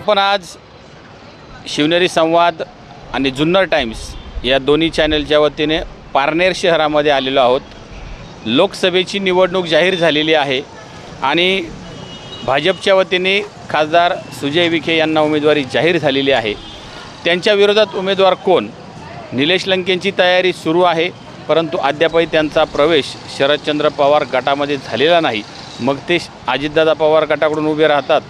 आपण आज शिवनेरी संवाद आणि जुन्नर टाइम्स या दोन्ही चॅनलच्या वतीने पारनेर शहरामध्ये आलेलो आहोत. लोकसभेची निवडणूक जाहीर झालेली आहे आणि भाजपच्या वतीने खासदार सुजय विखे यांना उमेदवारी जाहीर झालेली आहे. त्यांच्या विरोधात उमेदवार कोण? निलेश लंकेंची तयारी सुरू आहे परंतु अद्यापही त्यांचा प्रवेश शरदचंद्र पवार गटामध्ये झालेला नाही. मग ते अजितदादा पवार गटाकडून उभे राहतात.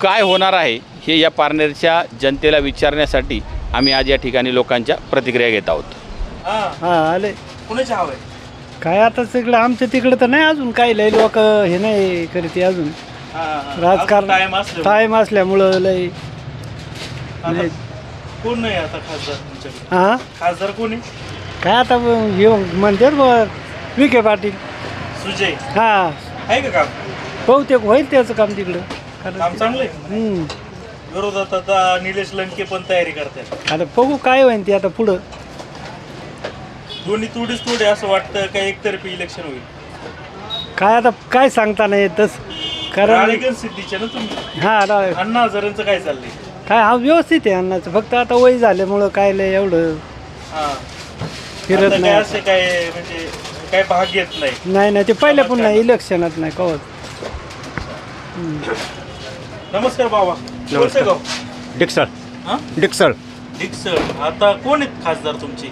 काय होणार आहे हे या पारनेरच्या जनतेला विचारण्यासाठी आम्ही आज या ठिकाणी लोकांच्या प्रतिक्रिया घेत आहोत. हा. हा आले. कुणाचे हवंय काय आता तिकडं आमच्या तिकडं तर नाही अजून काही लय लोक हे नाही करीत अजून. राजकारण टाइम असलं टाईम असल्यामुळं लय नाही. कोण नाही आता खासदार तुमच्याकडे? हा? खासदार कोणी काय आता हे म्हणतात ब विखे पाटील. सुजय. हा. आहे का काम? बहुतेक होईल त्याचं काम तिकडं. चांगलंय हम्म. विरोधात आता निलेश लंके पण तयारी करतात. आता बघू काय होईल ते आता पुढं. दोन्ही तुडीच तुडे असं वाटतं का एकतर्फी इलेक्शन होईल? काय आता काय सांगता नाही तस. कारण राळेगण सिद्धीचे ना तुम्ही? हा अण्णा हजारांचं काय चाललंय? काय हा व्यवस्थित आहे अन्नाचं फक्त आता वय झाल्यामुळं काय लय एवढं हा. फिरत आता काय नाही असे काय म्हणजे काय भाग घेत नाही? नाही नाही ते पहिल्या पण नाही इलेक्शनात नाही कवच. नमस्कार बाबा. कोणतं गाव? डिक्सळ. हा? डिक्सळ. डिक्सळ. आता कोण आहेत खासदार तुमचे?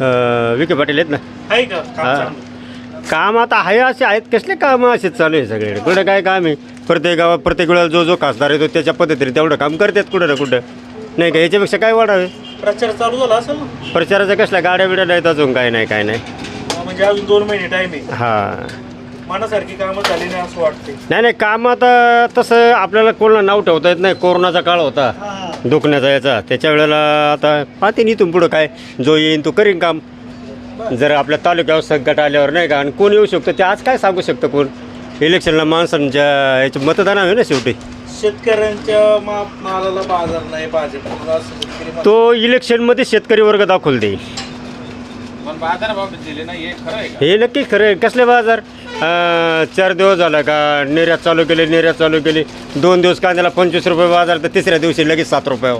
अं, विखे पाटील आहेत ना. आहे का? काम हा. चांगलं. काम आता आहे असे आहेत. कसले काम असेच चालू आहे सगळे कुठं काय काम आहे? प्रत्येक गावात प्रत्येक वेळेला जो जो खासदार येतो त्याच्या पद्धतीने तेवढं काम करतात कुठं ना कुठं. नाही का? याच्यापेक्षा काय वाढावे? प्रचार चालू झाला असेल ना? प्रचाराच्या कसल्या गाड्या बिड्या नाहीत अजून? काय नाही काय नाही. म्हणजे अजून दोन महिने टाइम आहे. हां. मनासारखी कामं झाली नाही असं वाटते नाही नाही काम आता तसं आपल्याला कोणाला नाव ठेवता येत नाही. कोरोनाचा काळ होता. दुखण्याचा याचा. त्याच्या वेळेला आता पाहते इथून पुढं काय. जो येईन तो करीन काम. जर आपल्या तालुक्यावर संकट आल्यावर नाही का? आणि कोण येऊ शकतं ते आज काय सांगू शकतं कोण? इलेक्शनला माणसांच्या याचं मतदान आहे ना शेवटी? शेतकऱ्यांच्या मा मालाला बाजार नाही भाजप असं शेतकरी. तो इलेक्शनमध्ये शेतकरी वर्ग दाखवून देईल. पण बाजार भाव दिले ना हे खरं आहे का? हे नक्की खरं आहे. कसले बाजार? चार दिवस झाला का? निर्यात चालू केली निर्यात चालू केली. दोन दिवस कांद्याला पंचवीस रुपये बाजार तर तिसऱ्या दिवशी लगेच सात रुपये.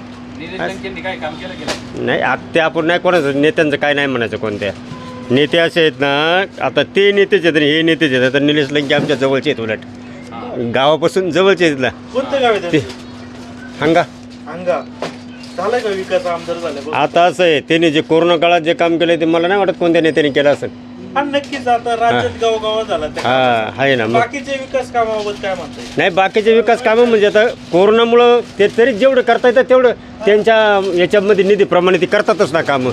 नाही? आता ते आपण नाही कोणाचं नेत्यांचं काय नाही म्हणायचं कोणत्या. नेते असे आहेत ना आता ते नेतेच आहेत आणि हे नेतेच आहेत. आता निलेश लंके आमच्या जवळचे आहेत उलट. गावापासून जवळचे आहेत ना ते? हंगा. अंगा झालाय का विकास? आमदार झाले आता असं आहे त्यांनी जे कोरोना काळात जे काम केलं ते मला नाही वाटत कोणत्या नेत्याने केलं असेल. हा नक्कीच आता राज्यात झाला त्या हा आहे ना मग बाकीचे विकास कामाबाबत काय म्हणताय? नाही बाकीचे विकास कामं म्हणजे आता कोरोनामुळं ते तरी जेवढं करता येतं तेवढं त्यांच्या याच्यामध्ये निधीप्रमाणे ते करतातच ना कामं.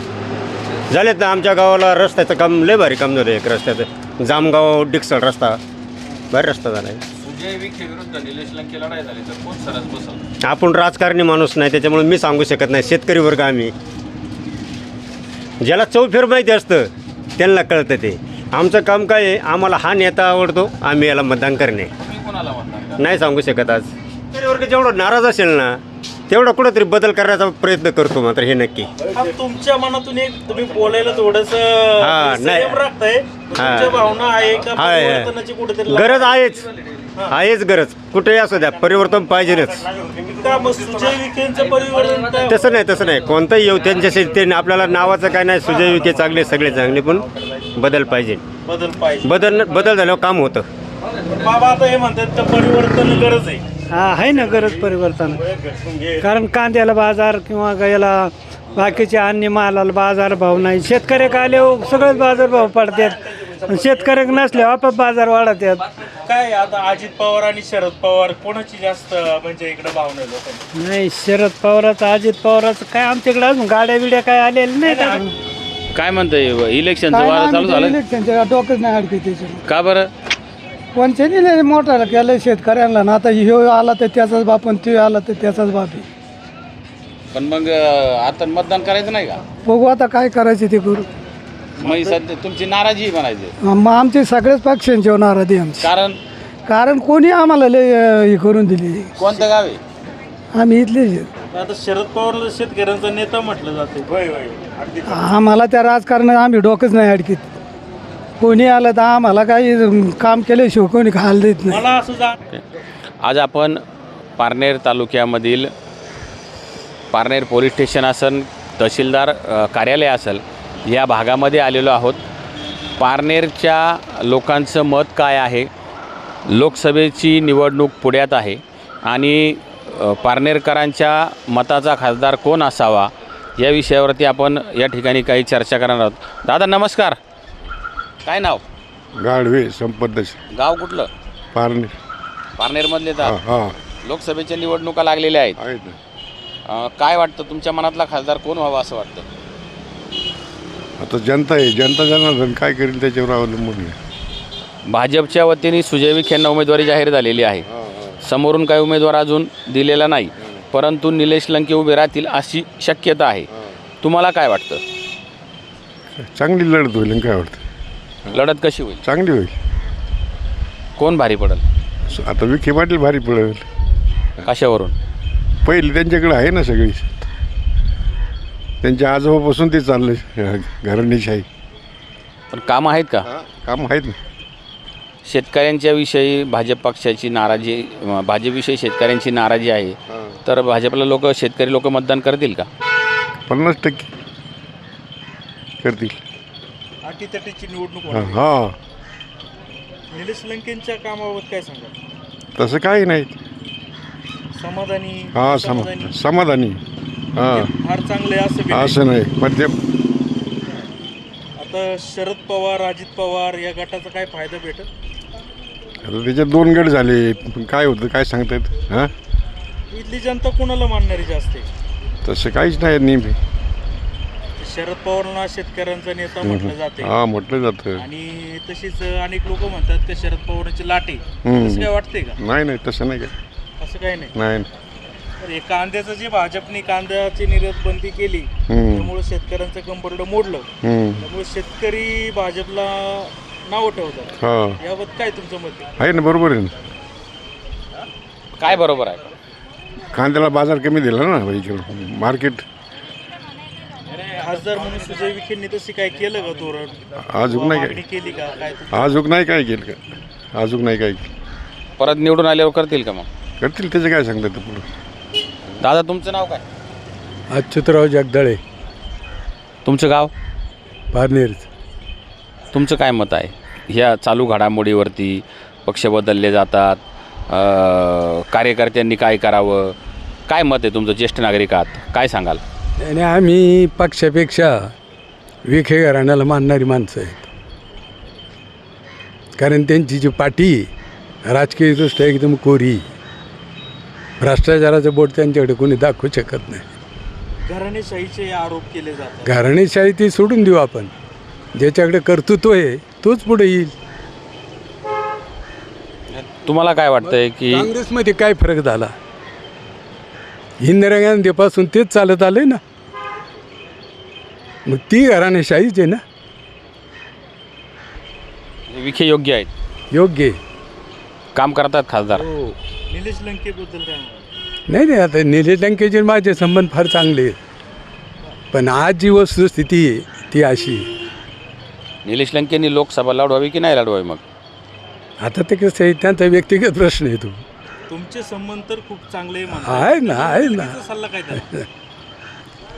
झालेत ना आमच्या गावाला रस्त्याचं काम लय भारी काम झालं एक रस्त्याचं. जामगाव डिक्सळ रस्ता. भारी रस्ता झाला आहे सुजय विखे विरुद्ध निलेश लंके लढाई झाली तर कोण सरस बसल आपण राजकारणी माणूस नाही त्याच्यामुळे मी सांगू शकत नाही शेतकरी वर्ग आम्ही. ज्याला चौफेर माहिती असतं त्यांना कळतं ते. आमचं काम काय आहे आम्हाला हा नेता आवडतो आम्ही याला मतदान करणे. नाही सांगू शकत आज. वर्ग जेवढं नाराज असेल ना तेवढा कुठंतरी बदल करण्याचा प्रयत्न करतो मात्र हे नक्की. हा, तुमच्या मनातून एक तुम्ही बोलायला थोडस हा, नाही. राखताय. तुमच्या भावना आहे का? आहे, आहे. परिवर्तनाची कुठेतरी गरज आहेच. आहेच गरज. कुठेही असू द्या परिवर्तन पाहिजेच. का मग सुजय विखेंचं परिवर्तन काय तसं नाही तसं नाही. कोणताही येऊ त्यांच्याशी ते आपल्याला नावाचं काय नाही सुजय विखे चांगले सगळे चांगले पण बदल पाहिजे. बदल पाहिजे. बदल बदल झाल्यावर काम होतं. बाबा आता हे म्हणतात परिवर्तन गरज आहे. हा आहे ना गरज परिवर्तन. कारण कांद्याला बाजार किंवा याला बाकीच्या अन्य मालाला बाजार भाव नाही. शेतकऱ्याक आले सगळेच बाजार भाव पडतात. शेतकऱ्याक नसले आपाप बाजार वाढतात. काय आता अजित पवार आणि शरद पवार कोणाची जास्त म्हणजे इकडे भावना लोकांची? नाही शरद पवाराचं अजित पवाराचं काय आमच्याकडे अजून गाड्या बिड्या काय आलेल्या अजून. काय म्हणतंय इलेक्शनचं वारं चालू झालं? इलेक्शनच्या डोकंच नाही अडकी त्याच्या का बरं? कोणत्यानी नाही केलं शेतकऱ्यांना. ना आता ह्यो आला तर त्याचाच बाप आणि ते आला तर त्याचाच बाप आहे. पण मग अं, आता मतदान करायचं नाही का? बघू आता काय करायचे ते करू. मग सध्या तुमची नाराजी म्हणायची. मग आमचे सगळेच पक्षांचे होणार आधी आमचे. कारण? कारण कोणी आम्हाला लय अं, हे करून दिली. कोणतं गाव आहे? आम्ही इथलेच आहेत. आता शरद पवारला शेतकऱ्यांचा नेता म्हटलं जाते आम्हाला त्या राजकारणात आम्ही डोकंच नाही अडकीत. कोणी आलं तर आम्हाला काही काम केल्याशिवाय कोणी खायला देत नाही. मला असं जा आज आपण पारनेर तालुक्यामधील पारनेर पोलीस स्टेशन असन तहसीलदार अ, कार्यालय असेल या भागामध्ये आलेलो आहोत. पारनेरच्या लोकांचं मत काय आहे? लोकसभेची निवडणूक पुढ्यात आहे आणि अ, पारनेरकरांच्या मताचा खासदार कोण असावा? या विषयावरती आपण या ठिकाणी काही चर्चा करणार आहोत. दादा नमस्कार. काय नाव? गाढवे संपदश गाव कुठलं? पारणे पारनेरमधले हा तर हा. लोकसभेच्या निवडणुका लागलेल्या आहेत. आहेत ना. अ, काय वाटतं तुमच्या मनातला खासदार कोण व्हावा असं वाटतं? आता जनता आहे. जनता जनार्दन काय करेल त्याच्यावर अवलंबून आहे. भाजपच्या वतीने सुजय विखे यांना उमेदवारी जाहीर झालेली आहे. समोरून काही उमेदवार अजून दिलेला नाही. परंतु निलेश लंके उभे राहतील अशी शक्यता आहे. तुम्हाला काय वाटतं? चांगली लढत होईल आणि काय वाटतं? लढत कशी होईल? चांगली होईल. कोण भारी पडेल? आता विखे पाटील भारी पडेल. कशावरून? पहिले त्यांच्याकडे आहे ना सगळी. त्यांच्या आजोबापासून ते चाललं घराणीशाही. पण काम आहेत का? काम आहेत ना. शेतकऱ्यांच्या विषयी भाजप पक्षाची नाराजी अ, भाजपविषयी शेतकऱ्यांची नाराजी आहे. तर भाजपला लोक शेतकरी लोक मतदान करतील का? पन्नास टक्के. करतील. अटीतटीची निवडणूक हा. होणार. हा. निलेश लंकेंच्या कामाबाबत काय सांगा तसं काही नाही. समाधानी हा सम समाधानी. समाधानी. हा. फार चांगले असं बी नाही. असं नाही. मध्यम आता शरद पवार अजित पवार या गटाचा काय फायदा भेटत? आता त्याच्यात दोन गट झाले. पण काय होतं काय सांगतायत? हां? इथली जनता कोणाला मानणारी जास्त आहे? तसं काहीच नाही नेहमी शरद पवारांना शेतकऱ्यांचा नेता म्हटलं जाते. हा म्हटलं जातं. आणि तशीच अनेक लोक म्हणतात की शरद पवारांची लाटे हम्म. असं काय वाटतंय का? नाही नाही तसं नाही काय. असं काही नाही. नाही तर हे कांद्याचं जे भाजपने कांद्याची निर्यात बंदी केली हम्म. त्यामुळे शेतकऱ्यांचं कंबरड मोडलं. हम्म. त्यामुळे शेतकरी भाजपला नाव ठेवतात. हा. याबाबत काय तुमचं मत आहे? आहे ना बरोबर आहे ना. काय बरोबर आहे? कांद्याला बाजार कमी दिला ना इकडं. मार्केट खासदार म्हणून सुजय विखेंनी तशी काय केलं का धोरण अजून नाही मागणी काय केली का? काय? अजून नाही काय केलं का? अजून नाही काय केलं परत निवडून आल्यावर करतील का मग? करतील त्याचं काय सांगतात ते पुढं? दादा तुमचं नाव काय? अच्युतराव जगदळे. तुमचं गाव? पारनेर. तुमचं काय मत आहे? ह्या चालू घडामोडीवरती पक्ष बदलले जातात. अ, कार्यकर्त्यांनी काय करावं? काय मत आहे तुमचं? ज्येष्ठ नागरिक आहात काय सांगाल? आणि आम्ही पक्षापेक्षा विखे घराण्याला मानणारी माणसं आहेत. कारण त्यांची जी पाठी राजकीयदृष्ट्या एकदम कोरी भ्रष्टाचाराचं बोट त्यांच्याकडे कोणी दाखवू शकत नाही. घराणेशाहीचे आरोप केले जातात. घराणेशाही ती सोडून देऊ आपण. ज्याच्याकडे कर्तृत्व आहे तोच पुढे येईल. तुम्हाला काय वाटतंय की काँग्रेसमध्ये काय फरक झाला? इंदिरा गांधीपासून तेच चालत आलंय ना. मग ती घराणेशाहीच आहे ना. विखे योग्य आहेत. योग्य आहे. काम करतात खासदार. निलेश लंकेबद्दल काय नाही नाही आता निलेश लंकेचे माझे संबंध फार चांगले आहेत. पण आज जी वस्तुस्थिती आहे ती अशी आहे. निलेश लंकेंनी लोकसभा लढवावी की नाही लढवावी मग? आता ते कसं आहे त्यांचा व्यक्तिगत प्रश्न आहे तो. तुमचे संबंध तर खूप चांगले. आहे ना आहे ना. सल्ला काय?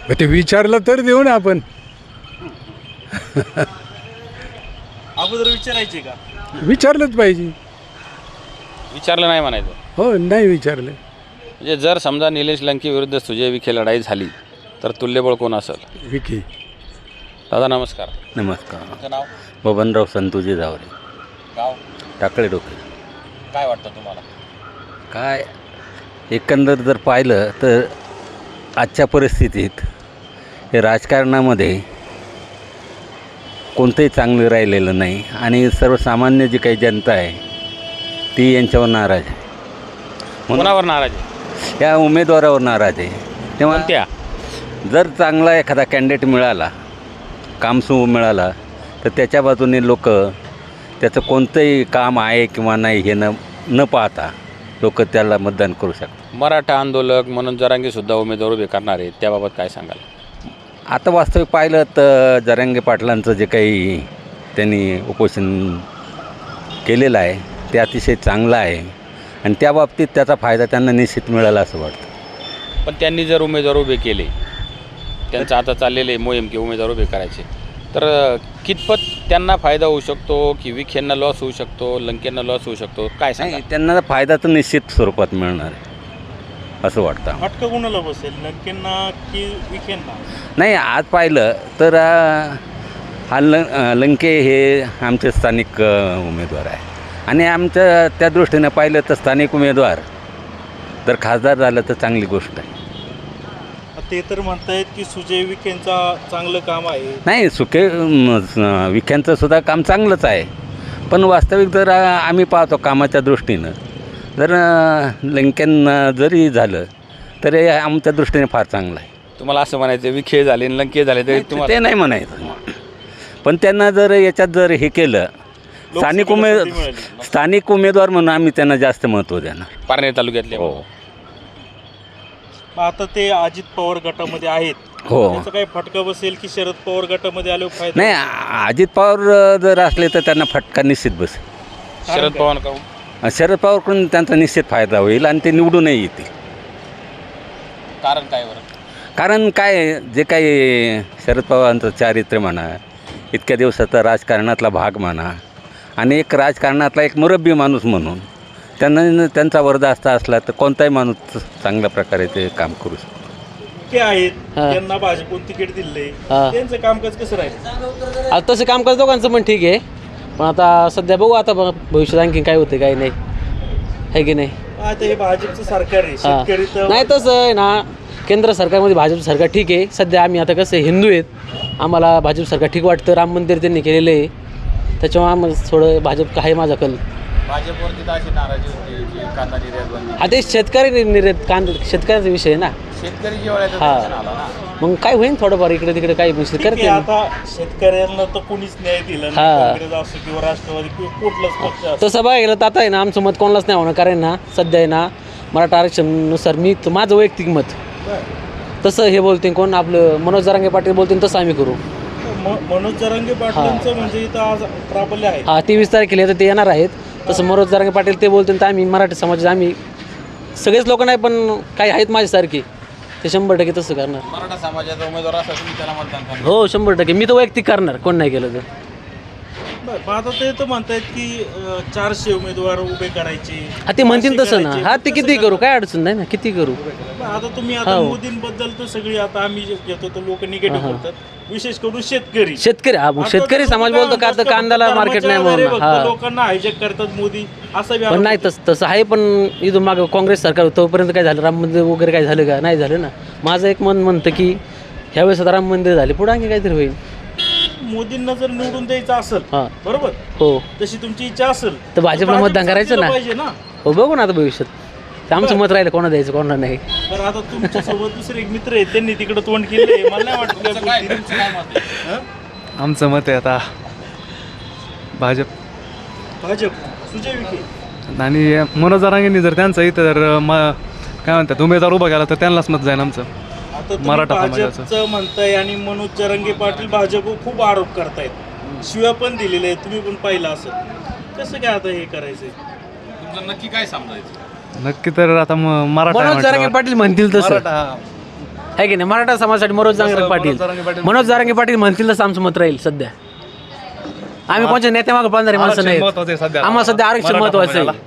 मग ते विचारलं तर देऊ ना आपण. अगोदर विचारायचे का? विचारलंच पाहिजे. विचारलं नाही म्हणायचं. हो नाही विचारलं. म्हणजे जर समजा निलेश लंके विरुद्ध सुजय विखे लढाई झाली तर तुल्यबळ कोण असेल? विकी दादा नमस्कार. नमस्कार. तुमचं नाव? बबनराव संतोजी जावरे. गाव? टाकळे डोके काय वाटतं तुम्हाला? काय? एकंदर जर पाहिलं तर आजच्या परिस्थितीत हे राजकारणामध्ये कोणतंही चांगलं राहिलेलं नाही आणि सर्वसामान्य जी काही जनता आहे ती यांच्यावर नाराज आहे. कोणावर नाराज आहे? या उमेदवारावर नाराज आहे. तेव्हा कोणत्या? जर चांगला एखादा कॅन्डिडेट मिळाला कामसू मिळाला तर त्याच्या बाजूने लोक त्याचं कोणतंही काम आहे किंवा नाही हे न न पाहता लोक त्याला मतदान करू शकतात. मराठा आंदोलक म्हणून जरांगी सुद्धा उमेदवार उभे करणार आहेत त्याबाबत काय सांगाल? आता वास्तविक पाहिलं तर जरांगे पाटलांचं जे काही त्यांनी उपोषण केलेलं आहे ते अतिशय चांगलं आहे आणि त्या बाबतीत त्याचा फायदा त्यांना निश्चित मिळाला असं वाटतं. पण त्यांनी जर उमेदवार उभे केले त्यांचं आता चाललेले मोहीम की उमेदवार उभे करायचे. तर कितपत त्यांना फायदा होऊ शकतो की विखेंना लॉस होऊ शकतो लंकेंना लॉस होऊ शकतो? काय सांगा नाही त्यांना फायदा तर निश्चित स्वरूपात मिळणार आहे असं वाटतं फटका कोणाला बसेल? लंकेंना की विखेंना नाही आज पाहिलं तर अ, हा ल अ, लंके हे आमचे स्थानिक अ, उमेदवार आहे. आणि आमच्या त्या दृष्टीनं पाहिलं तर स्थानिक उमेदवार जर खासदार झालं तर चांगली गोष्ट आहे. ते तर म्हणतायत की सुजय विखेंचा चांगलं काम आहे. नाही सुके विख्यांचं सुद्धा काम चांगलंच आहे. पण वास्तविक जर आम्ही पाहतो कामाच्या दृष्टीनं जर लंकेन जरी झालं तरी आमच्या दृष्टीने फार चांगलं आहे. तुम्हाला असं म्हणायचं विखे झाले आणि लंके झाले तरी तुम्हाला ते नाही म्हणायचं. पण त्यांना जर याच्यात जर हे केलं स्थानिक उमेद. स्थानिक उमेदवार म्हणून आम्ही त्यांना जास्त महत्त्व देणार. पारनेर तालुक्यातले. हो. मग आता ते अजित पवार गटामध्ये आहेत. हो. त्याचा काही फटका बसेल की शरद पवार गटामध्ये आले फायदा नाही आ- अजित पवार जर असले तर त्यांना फटका निश्चित बसेल. शरद पवार शरद पवारकडून त्यांचा निश्चित फायदा होईल आणि ते निवडूनही येतील. कारण काय बरं? कारण काय जे काही शरद पवारांचं चारित्र्य म्हणा इतक्या दिवसाचा राजकारणातला भाग म्हणा आणि एक राजकारणातला एक मुरब्बी माणूस म्हणून त्यांना त्यांचा वरदास्त असला तर कोणताही माणूस चांगल्या प्रकारे ते काम करू शकतो. ते आहेत. हा. त्यांना भाजपून तिकीट दिले हा. त्यांचं कामकाज कसं राहील? आता तसं कामकाज दोघांचं पण ठीक आहे. पण आता सध्या बघू आता ब- भविष्यात आणखी काय होते काय नाही. आहे की नाही? आता हे भाजपचं सरकार आहे. हा. शेतकरी तर नाही तसं आहे ना. केंद्र सरकारमध्ये भाजप सरकार ठीक आहे. सध्या आम्ही आता कसं आहे, हिंदू आहेत. आम्हाला भाजप सरकार ठीक वाटतं. राम मंदिर त्यांनी केलेलं आहे. त्याच्यामुळे आम्हाला थोडं भाजप आहे माझा कल भाजपवरती तर अशी नाराजी होती की कांदा निर्यात बंदी हा ते शेतकरी निर्यात कांद शेतकऱ्याचा विषय आहे ना. शेतकरी हा. आलं ना. मग काय होईल थोडंफार इकडे तिकडे काही ठीक आहे, आता शेतकऱ्यांना तर कोणीच न्याय दिला नाही. हा. काँग्रेस असो किंवा राष्ट्रवादी किंवा कुठलाच पक्ष असो. तसं बघायला गेलं तर आता आहे ना आमचं मत कोणालाच नाही होणार. कारण ना सध्या आहे ना मराठा आरक्षणानुसार मी माझं वैयक्तिक मत. तसं हे बोलते कोण आपलं मनोज जरांगे पाटील बोलते तसं आम्ही करू. म- मनोज जरांगे पाटलांचं म्हणजे इथं आज प्राबल्य आहे. हा तेवीस तारखेला तर ते येणार आहेत. तसं मनोज जरांगे पाटील ते बोलते तर आम्ही मराठी समाजाचे आम्ही सगळेच लोक नाही पण काही आहेत माझ्यासारखे. ते शंभर टक्के तसं करणार. मराठा समाजाचा उमेदवार तुम्ही त्याला मतदान करणार? हो शंभर टक्के. मी तर वैयक्तिक करणार. कोण नाही केलं तर. बरं, आता ते तर म्हणतायत की अं, चारशे उमेदवार उभे करायचे. हा ते म्हणतील तसं ना. हा ते किती? करू? काय अडचण नाही ना. किती करू? बरं, आता तुम्ही आता हो. मोदींबद्दल तर सगळी आता आम्ही जे घेतो तर लोक निगेटिव्ह बोलतात. विशेष करून शेतकरी. शेतकरी हा मग शेतकरी समाज बोलतो का तर कांद्याला मार्केट नाही म्हणून. हा फक्त लोकांना हायजॅक करतात मोदी. असं पण नाही तस तसं आहे पण इथून मागं काँग्रेस सरकार होतं तोपर्यंत काय झालं? राम मंदिर वगैरे काय झालं का? नाही झालं ना. माझं एक मन म्हणतं की ह्यावेळेस आता राम मंदिर झाले पुढे आणखी काहीतरी होईल. मोदींना जर निवडून द्यायचं असेल हां. बरोबर? हो. तशी तुमची इच्छा असेल तर भाजपला भाजप मतदान करायचं ना. पाहिजे ना. हो बघू ना आता भविष्यात. ते आमचं मत राहिलं कोणा द्यायचं कोणा नाही. तर आता तुमच्यासोबत दुसरे एक मित्र आहेत त्यांनी तिकडे तोंड केले मला नाही वाटत? हं? आमचं मत आहे आता भाजप. भाजप. सुजय विखे. आणि मनोज जरांगेंनी जर त्यांचं इथं जर म काय म्हणतात उमेदवार उभा केला तर त्यांनाच मत जाईल आमचं. मराठा समाजाचं. भाजपचं म्हणताय आणि मनोज जरंगे पाटील भाजप खूप आरोप करतायत. शिव्या पण दिलेल्या आहेत तुम्ही पण पाहिलं असेल कसं काय आता हे करायचंय? तुमचं नक्की काय समजायचं? नक्की तर आता म- मराठा मनोज जरांगे म्हटल्यावर- पाटील म्हणतील तसं. मराठा हा. आहे की नाही? मराठा समाजासाठी मनोज जरांगे मनोज पाटील. जरांगे पाटील. मनोज जरांगे पाटील म्हणतील तसं आमचं मत राहील सध्या. आम्ही कोणत्या नेत्यामागं पाहणारे माणसं आरक्षण नाही महत्वाचं आहे सध्या. आम्हाला सध्या आरक्षण मराठा महत्वाचं आहे.